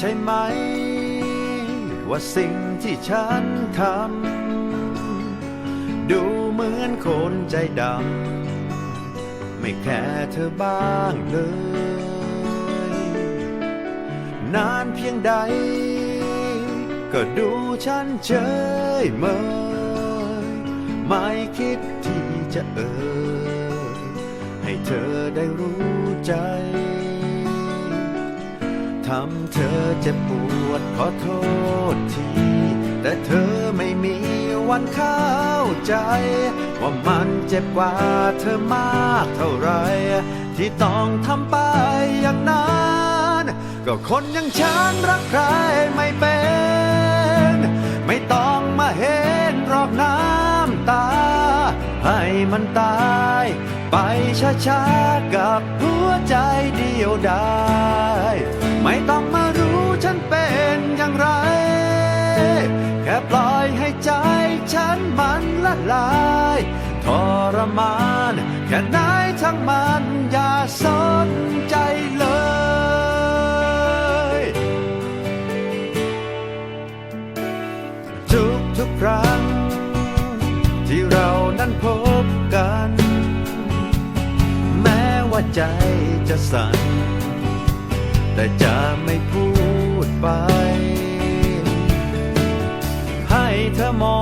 ใช่ไหม ว่าสิ่งที่ฉันทำดูเหมือนคนใจดำไม่แค่เธอบ้างเลย นานเพียงใด ก็ดูฉันเฉยเมยไม่คิดที่จะเอ่ยให้เธอได้รู้ใจ ทำเธอเจ็บปวดขอโทษที แต่เธอไม่มีวันเข้าใจ ว่ามันเจ็บกว่าเธอมากเท่าไร ที่ต้องทำไปอย่างนั้น ก็คนอย่างฉันรักใครไม่เป็น ไม่ต้องมาเห็นรอกน้ำตา ให้มันตาย ไปช้าๆกับหัวใจเดียวได้ ไม่ต้องมารู้ฉันเป็นอย่างไร แค่ปล่อยให้ใจฉันมันละลายทรมานแค่ไหนทั้งมันอย่าสนใจเลยทุกทุกครั้ง ที่เรานั้นพบกัน แม้ว่าใจจะสั่น แต่จะไม่พูดไป ให้เธอมอ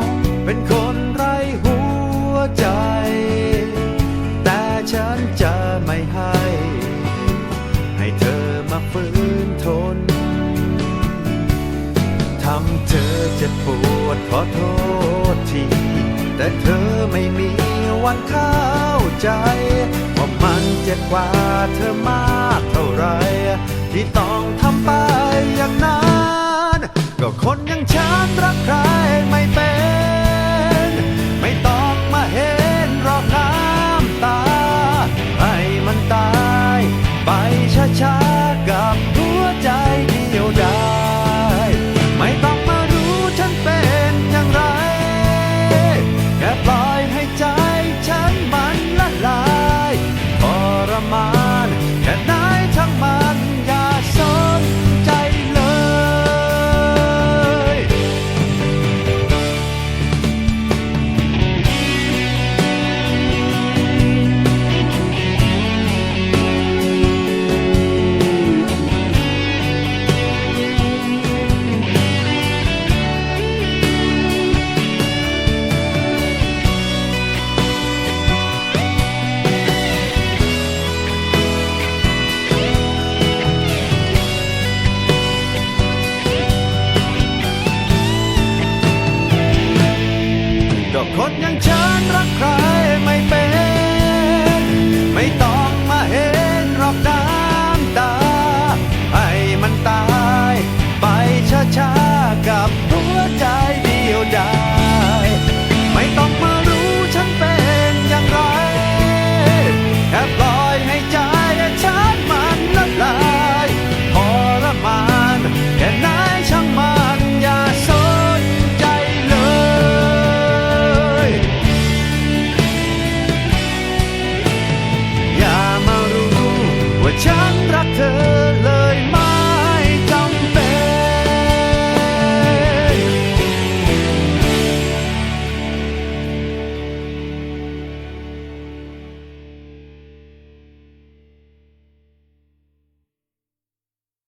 ง เป็นคนไร้หัวใจ แต่ฉันจะไม่ให้ ให้เธอมาฝืนทน ทำเธอเจ็บปวดขอโทษ แต่เธอไม่มีวันเข้าใจว่ามันเจ็บกว่าเธอมากเท่าไร ที่ต้องทำไปอย่างนั้นก็คนยังฉันรักใครไม่เป็น ไม่ต้องมาเห็นรอกน้ำตา ให้มันตายไปช้าๆ But now